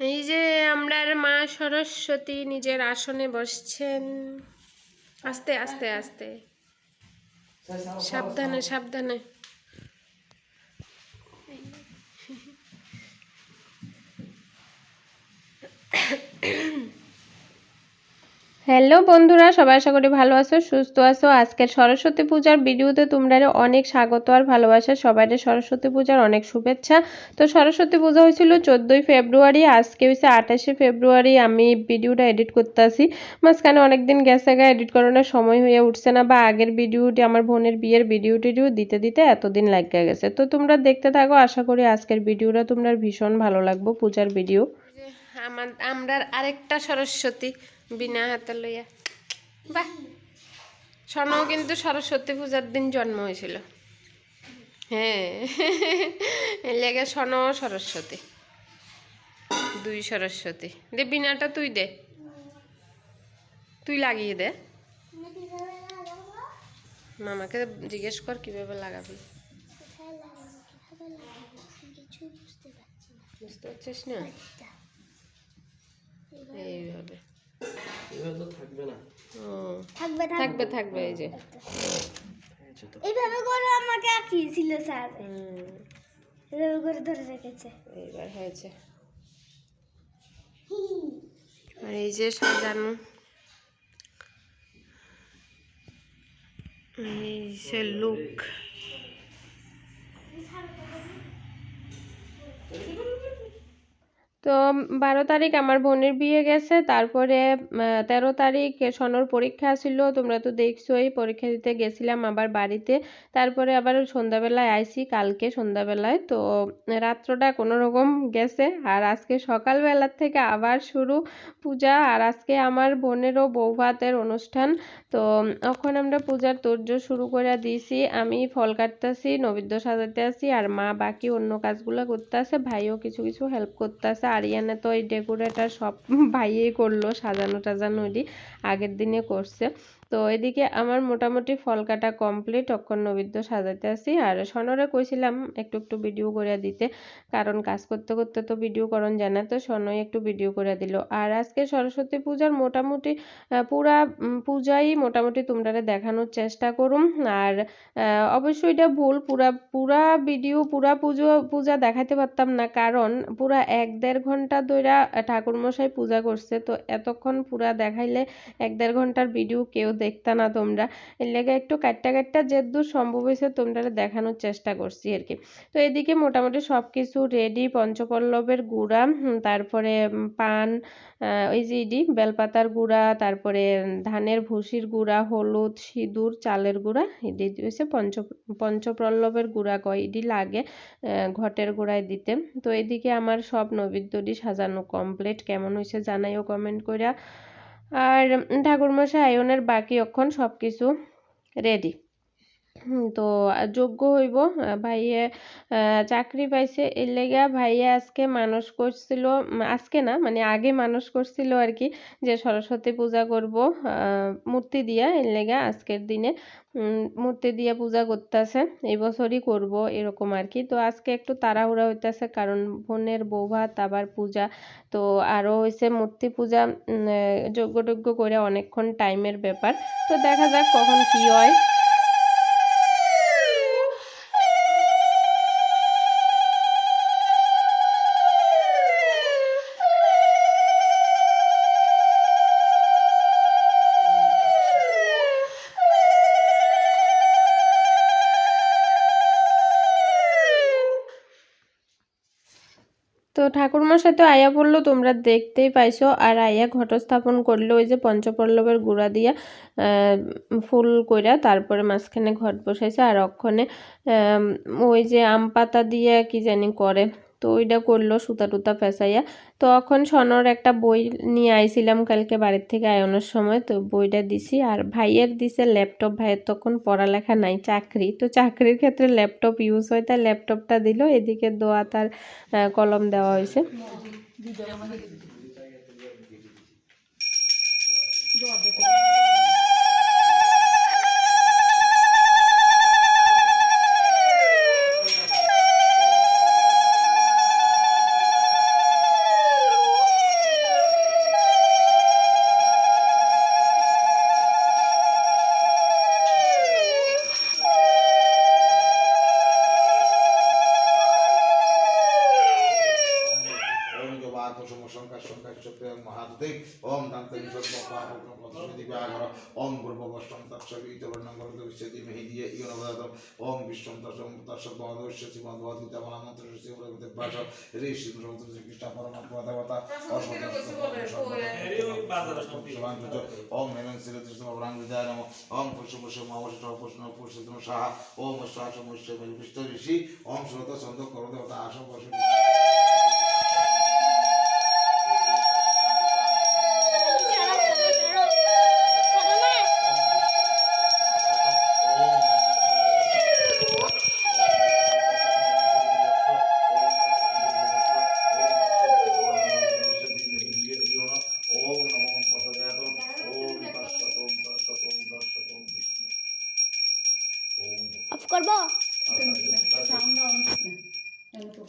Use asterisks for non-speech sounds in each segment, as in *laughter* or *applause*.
এই যে আমরার মা সরস্বতী নিজের আসনে বসছেন। আস্তে আস্তে আস্তে। সাবধানে সাবধানে। হ্যালো বন্ধুরা, সবাই আশা করি ভালো আছো, সুস্থ আছো। আজকের সরস্বতী পূজার ভিডিওতে তোমরা অনেক স্বাগত আর ভালোবাসা। সবাই সরস্বতী পূজার অনেক শুভেচ্ছা। তো সরস্বতী পূজা হয়েছিল চোদ্দোই ফেব্রুয়ারি, আজকে হয়েছে আঠাশে ফেব্রুয়ারি। আমি ভিডিওটা এডিট করতে আসি মাঝখানে অনেকদিন গেছে গা এডিট করানোর সময় হয়ে উঠছে না বা আগের ভিডিওটি, আমার বোনের বিয়ের ভিডিও দিতে দিতে এতদিন লাগিয়ে গেছে। তো তোমরা দেখতে থাকো, আশা করি আজকের ভিডিওটা তোমরা ভীষণ ভালো লাগবো, পূজার ভিডিও। আমার আমরা আরেকটা সরস্বতী বিনা হাতে লইয়া। বাহ! সনও কিন্তু সরস্বতী পূজার দিন জন্ম হয়েছিল। হ্যাঁ লেগে সন সরস্বতী। দুই সরস্বতী। দে বিনাটা তুই দে। তুই লাগিয়ে দে। মামাকে জিজ্ঞেস কর কীভাবে লাগাবি। বুঝতে পারছিস না? এইভাবে। থাকবে না। থাকবে থাকবে। থাকবে এই যে। এইভাবে করে আমাকে আঁকিয়েছিল স্যার। এভাবে করে ধরে রেখেছে। এইবার হয়েছে। আর এই যে সাজানো। এই যে লুক তো বারো তারিখ আমার বোনের বিয়ে গেছে, তারপরে তেরো তারিখ সনর পরীক্ষা ছিল, তোমরা তো দেখছোই পরীক্ষা দিতে গেছিলাম আবার বাড়িতে, তারপরে আবার সন্ধ্যাবেলায় আইসি, কালকে সন্ধ্যাবেলায়, তো রাত্রটা কোনো রকম গেছে, আর আজকে সকালবেলার থেকে আবার শুরু পূজা, আর আজকে আমার বোনেরও বউ ভাতের অনুষ্ঠান, তো এখন আমরা পূজার তোড়জোড় শুরু করে দিয়েছি, আমি ফল কাটতেছি নৈবেদ্য সাজাতে আছি আর মা বাকি অন্য কাজগুলো করতে আছে ভাইও কিছু কিছু হেল্প করতে আছে আরিয়ানে তো এই ডেকোরেটার সব *laughs* ভাইয়েই করল সাজানো টাজানো আগের দিনে করছে। তো এদিকে আমার মোটামুটি ফল কাটা কমপ্লিট অক্ষর নৈবেদ্য সাজাতে আসি। আর সনরে কইছিলাম একটু একটু ভিডিও করে দিতে, কারণ কাজ করতে করতে তো ভিডিও করণ যায় না, তো সনই একটু ভিডিও করে দিল। আর আজকে সরস্বতী পূজার মোটামুটি পুরা পূজাই মোটামুটি তোমরা দেখানোর চেষ্টা করুম। আর অবশ্যই এটা ভুল, পুরা পুরা ভিডিও পুরা পুজো, পূজা দেখাতে পারতাম না, কারণ পুরা এক দেড় ঘণ্টা ধরে ঠাকুরমশাই পূজা করছে, তো এতক্ষণ পুরা দেখাইলে এক দেড় ঘণ্টার ভিডিও কেউ দেখতা না তোমরা। এর লেগে একটু কাটটা কাটটা যে দূর সম্ভব হয়েছে তোমরা দেখানোর চেষ্টা করছি আর কি। তো এদিকে মোটামুটি সব কিছু রেডি পঞ্চপল্লবের গুঁড়া তারপরে পান ওই যে ইডি, বেলপাতার গুঁড়া, তারপরে ধানের ভুসির গুঁড়া, হলুদ, সিঁদুর, চালের গুঁড়া, ইডি হচ্ছে পঞ্চ, পঞ্চপল্লবের গুঁড়া কয় ইডি লাগে ঘটের গুঁড়ায় দিতে। তো এদিকে আমার সব নৈবেদ্যটি সাজানো কমপ্লিট কেমন হয়েছে জানাইও কমেন্ট কইরা। আর ঠাকুরমশাই ওনার বাকি অক্ষণ সব কিছু রেডি তো যোগ্য হইব। ভাইয়ে চাকরি পাইছে, এর লেগা ভাইয়া আজকে মানস করছিল আজকে না মানে আগে মানস করছিল আর কি যে সরস্বতী পূজা করব মূর্তি দিয়া, এর লেগা আজকের দিনে মূর্তি দিয়ে পূজা করতেছে, এই বছরই করব, এরকম আর কি তো আজকে একটু তাড়াহুড়া হইতেছে, কারণ বোনের বউ ভাত, আবার পূজা, তো আরও হয়েছে মূর্তি পূজা যজ্ঞ টজ্ঞ করে অনেকক্ষণ টাইমের ব্যাপার। তো দেখা যাক কখন কি হয়। ঠাকুরমশাই তো আয়া পড়ল তোমরা দেখতেই পাইছো। আর আয়া ঘটস্থাপন করল ওই যে পঞ্চপল্লবের গুড়া দিয়া ফুল কইরা তারপরে মাঝখানে ঘট বসাইছে। আর অক্ষণে ওই যে আম পাতা দিয়ে কি জানি করে তো ওইটা করল সুতা টুতা পেঁচাইয়া তো এখন সনর একটা বই নিয়ে আইছিলাম কালকে বাড়ির থেকে আয়নের সময়। তো বইটা দিছি আর ভাইয়ের দিছে ল্যাপটপ। ভাইয়ের তখন পড়ালেখা নাই, চাকরি। তো চাকরির ক্ষেত্রে ল্যাপটপ ইউজ হয়। তাই ল্যাপটপটা দিল। এদিকে দোয়া তার কলম দেওয়া হয়েছে। প্রিয়ং বিশ্বতি মেহিদিয়ে ইয়নবদাতম ওম বিশ্বম তৎসম তৎসব মহাদস্য শ্রীমদ ভগবদ্গীতা মহামন্ত্র শ্রী প্রভৃতি ভাষ ঋষি শ্রীমন্ত শ্রীকৃষ্ণ পরমাত্মা দেবতা ওম হেনং শ্রীকৃষ্ণ ভগবান বিদ্যায় নম ওম পুষ্য পুষ্য মহাবষ্ট পুষ্ণ পুষ্য সাহা ওম শ্বাস মুষ্য বিষ্ট ঋষি ওম করব সাউন্ড অন করতে এনে তো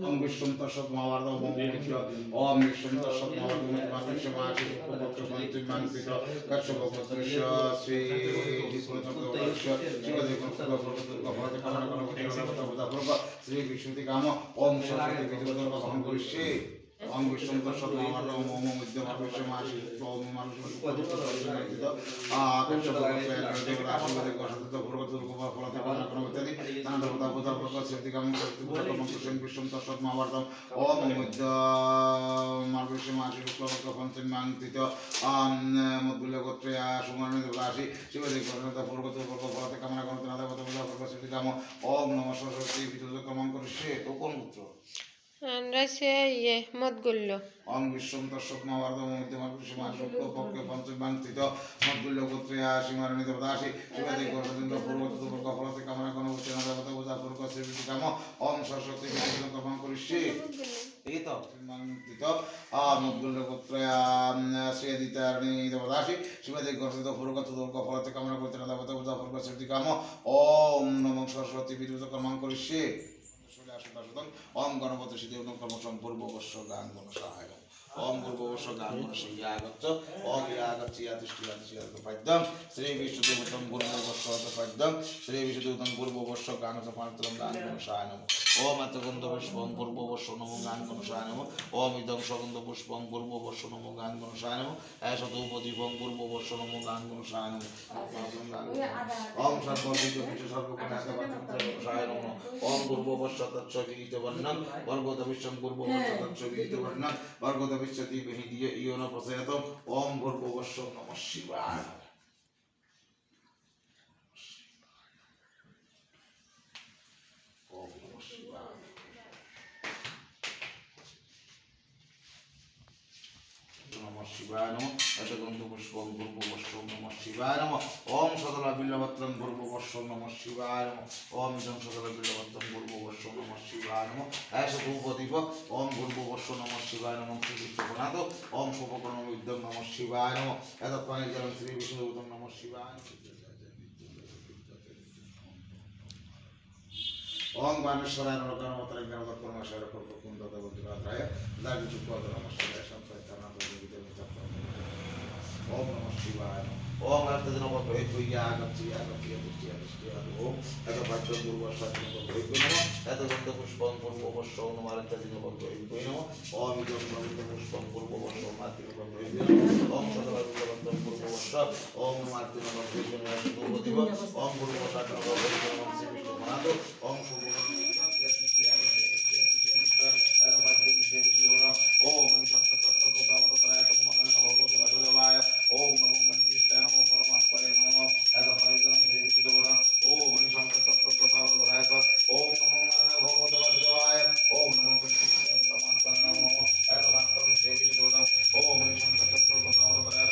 পরে বয়স হবে ওম বিষ্ণু তৎসৎ মহাভারত ওম মুখ্য ওম বিষ্ণু তৎসৎ মহাভারত ওম মাতৃশ্য মাসি উপভক্ত মন্ত্রী মানসিক কশ্যপ পত্রস্য শ্রী বিষ্ণুচক্রবর্তস্য শিবদেব কফলতে কামনা করো শ্রী বিষ্ণুতি কাম ওম সরস্বতী বিদ্যুৎ গ্রহণ করিষ্যে ওম বিষ্ণু তৎসৎ মহাভারত ওম ওম মধ্য মাতৃশ্য মাসি ওম মানুষ পত্র দেবতা আশীর্বাদে কষাদিত ভগবত ফলতে কামনা করো ইত্যাদি। নানা দেবতা পূজা প্রকাশ শ্রী কাম কর্মকৃষ্ণ বিষ্ণু তৎসৎ মহাভারতম ওম মধ্য মার্গশ মাসি শুক্লপক্ষ পঞ্চম মাঙ্কিত মদ্গুল্য গোত্রে সুমরণ দেবদাসী শিবদেব কর্ণতা পূর্বত পূর্ব ফলতে কামনা করতে না দেবতা পূজা প্রকাশ শ্রী কাম ওম নম সরস্বতী বিদ্যুৎ কমন করিষ্যে তো কোন পুত্র। ইয়ে মত গুল্ল বিশ্বম গোত্রে পূর্বত ফলতে কামনা করতে না দেবতা পূজা প্রকাশ শ্রী কাম। ওম সরস্বতী বিদ্যুৎ কমন করিষ্যে। এই তো মাঙ্কিত মুদ্গুল্য গোত্রয়া শ্রেয়দিতারণী দেবদাসী শিবাদেব গর্ষিত ফুরগত দুর্গ ফলতে কামনা করতে না দেবতা পূজা কাম। ওম নম সরস্বতী বিদ্যুৎ কর্মাং করিষ্যে। ওম গণপতি সিদ্ধি কর্ম সম্পূর্ব বর্ষ গান গণ সহায় ওম পূর্ববর্ষ গান গণ আগত ওম ইয়াগচ্ছি ইয়াতিষ্ঠি ইয়াতিষ্ঠি পাদ্যম শ্রী বিষ্ণুদেবতম পূর্ববর্ষ পাদ্যম শ্রী বিষ্ণুদেবতম পূর্ববশ্য গান সমান্তরম গান গণ সহায় ওম এতগন্ধ পুষ্পম পূর্ববর্ষ নম গান গণ সহায় নম ওম ইদং সগন্ধ পুষ্পম পূর্ববর্ষ নম গান গণ সহায় নম এশতোপদীপম পূর্ববর্ষ নম গান গণ সহায় নম ওম সর্ববিদ কিছু সর্বগুণাত সহায় নম ওম নমঃ শিবায় নমঃ শিবায় নম এতগন্ধ পুষ্পম পূর্ববর্ষ নমঃ শিবায় নম ওম সদলা বিল্লপত্রম পূর্ববর্ষ নমঃ শিবায় নম ওম ইদং সদলা বিল্লপত্রম পূর্ববর্ষ নমঃ শিবায় নম এস ভূপদীপ ওম পূর্ববর্ষ নমঃ শিবায় নম শ্রী বিষ্ণুপনাথ ওম শুভকর্ণ বিদ্যম নমঃ শিবায় নম এতৎপানি জলম নমঃ ওম বানেশ্বরায় নরকার মতরে জ্ঞানদত্ত কর্মাশয় রকল্প কুন্দ দেবদ্রায় দাগি চুপদ নমস্কার সন্তয় তানাত দেবিতে মিতপ ওম নমঃ শিবায় ওম আর্তদিন বদ্রহিত হইয়া আগচ্ছি আগচ্ছি আগচ্ছি আগচ্ছি ওম এত পাঠ্য পূর্ব সাধন বদ্রহিত নম এত গন্ধ পুষ্পম পূর্ব বর্ষ নম আর্তদিন বদ্রহিত নম ওম ইদম গন্ধ পুষ্পম পূর্ব বর্ষ মাতৃ বদ্রহিত ওম সদলা বিদ্যবন্তম পূর্ব বর্ষ ওম নম আর্তদিন বদ্রহিত নম শুভ দিব ওম পূর্ব সাধন বদ্রহিত নম শ্রী বিষ্ণু মহাত ওম শুভ ওম ভগবতবায় ওম নমো মন্ত্রিষ্ঠায় নমো পরমাত্মায় নমো এত হরিজন শ্রী বিষ্ণুদেবতা ওম শঙ্কর তত্ত্বপ্রতায় ওম নমো ভগবতবায় ওম নমো পরমাত্মায় নমো এত ভক্তম শ্রী বিষ্ণুদেবতা ওম শঙ্কর তত্ত্বপ্রতায়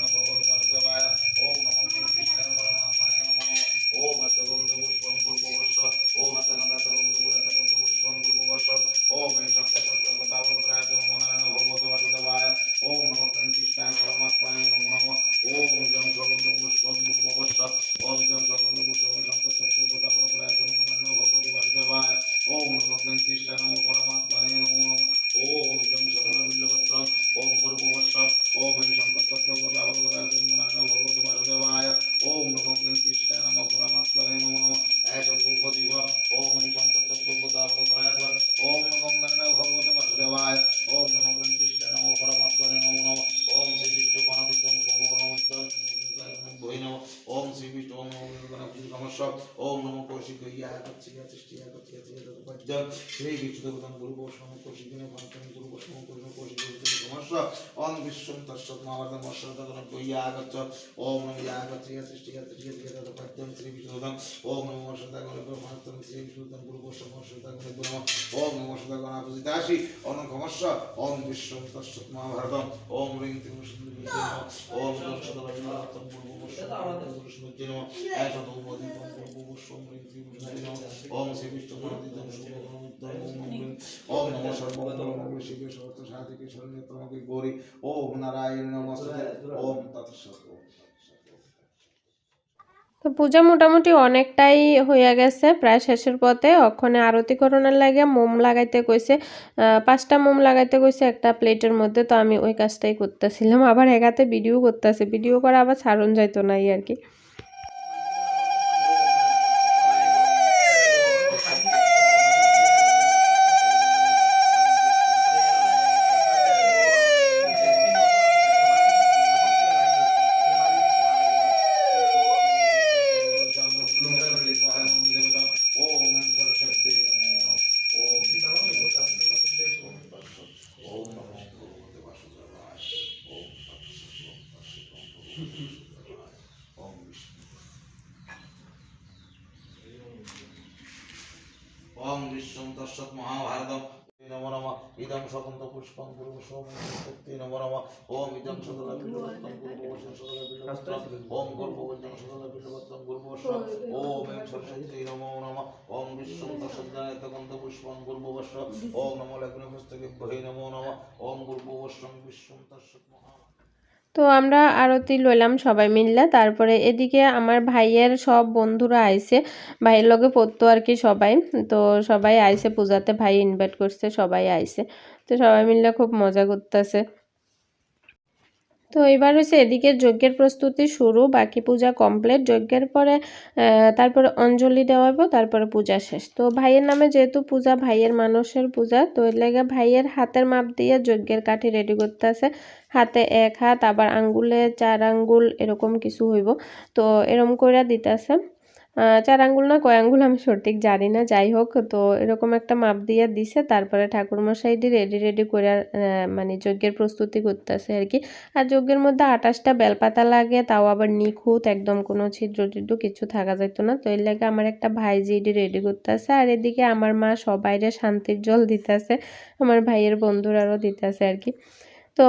নমো ভগবতবায় ওম নমো মন্ত্রিষ্ঠায় পরমাত্মায় নমো ওম এত গন্ধ পুষ্পম পূর্ববর্ষ ওম এত গন্ধ করছি সৃষ্টি করছি পদ্ম শ্রী বিষ্ণু দেবতাং গুরু বৈষ্ণব কোশি দিনে ভান্তং গুরু বৈষ্ণব কোশি কোশি কোশি সমস্ত অং বিশ্বং তৎসৎ মহাভারতং অশ্বতগণ বৈয়াগচ্ছ ওম নমো ইয়াগচ্ছ সৃষ্টি সৃষ্টি পদ্ম শ্রী বিষ্ণু দেবতাং ওম নমো অশ্বতগণ ভান্তং শ্রী বিষ্ণু দেবতাং গুরু বৈষ্ণব অশ্বতগণ নমঃ ওম নমো ওম বিশ্বং তৎসৎ মহাভারতং ওম রিং তিং সুন্দরী ওম রিং তিং সুন্দরী নমঃ ওম শ্রী বিষ্ণু ওম নমো ওম নারায়ণ নমস্তে। ওম তৎসৎ তো পূজা মোটামুটি অনেকটাই হইয়া গেছে, প্রায় শেষের পথে। অক্ষণে আরতি করোনার লাগে মোম লাগাইতে কইছে পাঁচটা মোম লাগাইতে কইছে একটা প্লেটের মধ্যে, তো আমি ওই কাজটাই করতেছিলাম। আবার একাতে ভিডিও করতেছে, ভিডিও করা আবার ছাড়ন যাইতো নাই আর কি। ওম বিশ্বং তৎসৎ মহাভারতম। নমো নমঃ। ইদং সকন্ত পুষ্পং গুরু শক্তি নমো নমঃ। ওম ইদং সদল বিল্লবত্তং গুরু ওম গুরু বৈষ্ণব সদল বিল্লবত্তং গুরু ওম এং সরস্বতী নমো নমঃ। ওম বিশ্বং তৎসৎ জায়তকন্ত পুষ্পং ওম লগ্ন বহি ওম গুরু বৈষ্ণব বিশ্বং তৎসৎ মহা তো আমরা আরতি লইলাম সবাই মিললে। তারপরে এদিকে আমার ভাইয়ের সব বন্ধুরা আইছে। ভাইয়ের লগে পড়তো আর কি সবাই। তো সবাই আইছে, পূজাতে ভাই ইনভাইট করছে, সবাই আইছে। তো সবাই মিললে খুব মজা করতেছে। তো এবার হচ্ছে এদিকে যজ্ঞের প্রস্তুতি শুরু, বাকি পূজা কমপ্লিট যজ্ঞের পরে তারপরে অঞ্জলি দেওয়াব তারপরে পূজা শেষ। তো ভাইয়ের নামে যেহেতু পূজা, ভাইয়ের মানুষের পূজা, তো এর লেগে ভাইয়ের হাতের মাপ দিয়ে যজ্ঞের কাঠি রেডি করতে আছে। হাতে এক হাত, আবার আঙ্গুলে চার আঙ্গুল, এরকম কিছু হইব। তো এরকম দিতে দিতেছে। চার আঙ্গুল না, কয় আঙ্গুল আমি সঠিক জানি না। যাই হোক, তো এরকম একটা মাপ দিয়ে দিছে, তারপরে ঠাকুরমশাইটি রেডি রেডি করে মানে যজ্ঞের প্রস্তুতি করতেছে আর কি। আর যজ্ঞের মধ্যে আটাশটা বেলপাতা লাগে, তাও আবার নিখুঁত, একদম কোনো ছিদ্র টিদ্র কিছু থাকা যেত না। তো এর লাগে আমার একটা ভাইজি এটি রেডি করতেছে, আর এদিকে আমার মা সবাইরে শান্তির জল দিতেছে, আমার ভাইয়ের বন্ধুরারও দিতেছে আর কি। তো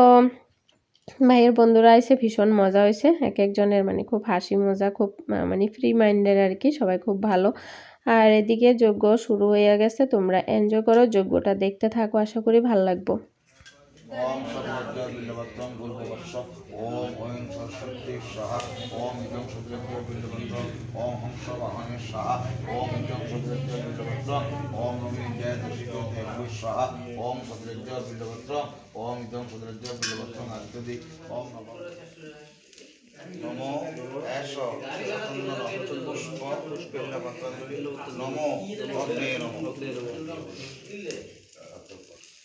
ভাইয়ের বন্ধুরা এসে ভীষণ মজা হয়েছে। এক একজনের মানে খুব হাসি মজা, খুব মানে ফ্রি মাইন্ডের আর কি, সবাই খুব ভালো। আর এদিকে যজ্ঞ শুরু হয়ে গেছে, তোমরা এনজয় করো, যজ্ঞটা দেখতে থাকো, আশা করি ভালো লাগবো। গুরুবর্ষ ওম ঐং সরস্বতী সাহা। ওম ইদং সদ্রজ্ঞ বিল্লবত্তং ওম হংস বাহনে সাহা। ওম ইদং সদ্রজ্ঞ বিল্লবত্তং ওম নমী জয় দশিক দেবী সাহা। ওম সদ্রজ্ঞ বিল্লবত্তং ওম ইদং সদ্রজ্ঞ বিল্লবত্তং ওম নমো। এষ চন্দন পুষ্প নমো। অগ্নে নমঃ।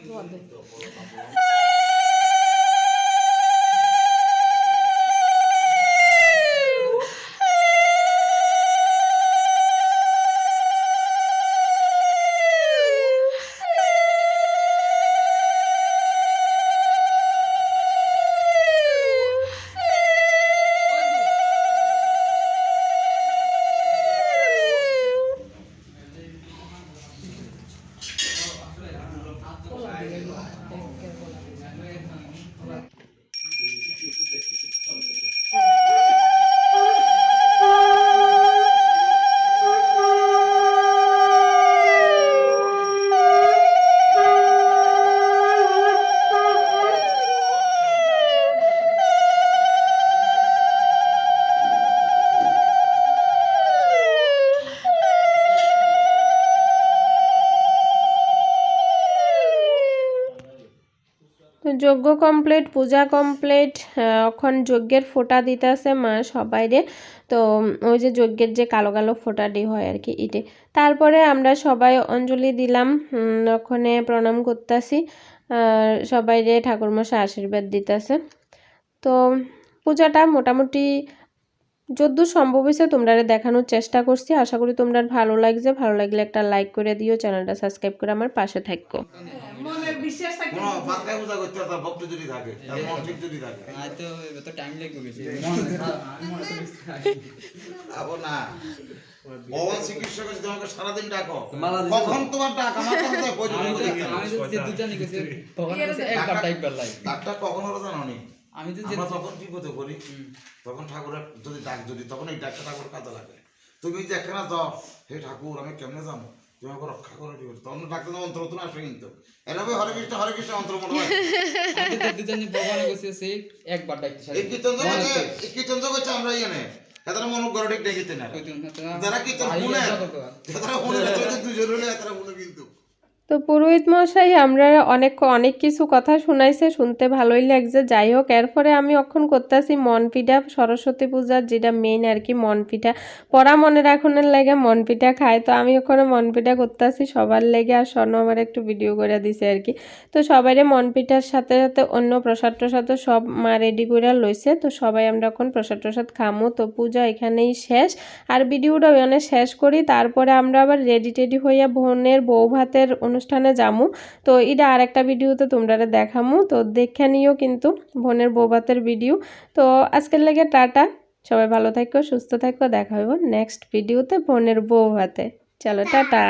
নমস্কার যজ্ঞ কমপ্লিট পূজা কমপ্লিট এখন যজ্ঞের ফোঁটা দিতেছে মা সবাইরে। তো ওই যে যজ্ঞের যে কালো কালো ফোঁটাটি হয় আর কি ইটে। তারপরে আমরা সবাই অঞ্জলি দিলাম ওখানে প্রণাম করতেছি সবাইরে ঠাকুরমশাই আশীর্বাদ দিতেছে। তো পূজাটা মোটামুটি যদ্দূর সম্ভব হয়েছে তোমরা দেখানোর চেষ্টা করছি। আশা করি তোমরা ভালো লাগছে। ভালো লাগলে একটা লাইক করে দিও চ্যানেলটা সাবস্ক্রাইব করে আমার পাশে থাকো। সারাদিন ডাকো। কখন তোমার ডাক? আমার কখন জানো আমি তো আমরা তখন কি করতে করি তখন ঠাকুরের যদি ডাক যদি তখন এই ডাকটা ঠাকুর কাজে লাগে। তুমি যে একখানা যাও হে ঠাকুর আমি কেমনে জানো তুমি আমাকে রক্ষা করো কি করে? তখন ডাক্তার অন্তর নতুন আসবে কিন্তু। এরকম হরে কৃষ্ণ হরে কৃষ্ণ অন্তর মনে হয়। ভগবানে গেছি একবার ডাকতে এই কীর্তন এই আমরা ইয়ে এদের মনে ঠিক দেখিতে না। যারা কীর্তন শুনে যারা দুজন হলে মনে কিন্তু তো পুরোহিত মশাই, আমরা অনেক অনেক কিছু কথা শুনাইছে, শুনতে ভালোই লাগছে। যাই হোক, এরপরে আমি অক্ষণ করতেছি মন পিঠা, সরস্বতী পূজার যেটা মেইন আর কি মন পিঠা। পড়া মনে রাখনের লাগে মন পিঠা খায় তো আমি ওখানে মন পিঠা করতেছি, সবার লেগে আর স্বর্ণ আমার একটু ভিডিও করে দিছে আর কি। তো সবাইরে মন পিঠার সাথে সাথে অন্য প্রসাদ টসাদও সব মা রেডি করে লইছে। তো সবাই আমরা এখন প্রসাদ টসাদ খামো। তো পূজা এখানেই শেষ। আর ভিডিওটা ওখানে শেষ করি। তারপরে আমরা আবার রেডি টেডি হইয়া বোনের বউ ভাতের অনুষ্ঠানে যামু। তো এটা আর একটা ভিডিওতে তোমরা দেখামু। তো দেখে নিও কিন্তু বোনের বৌবাতের ভিডিও। তো আজকের লেগে টাটা। সবাই ভালো থাকো, সুস্থ থাকো। দেখা হইব নেক্সট ভিডিওতে বোনের বউ ভাতে চলো, টাটা।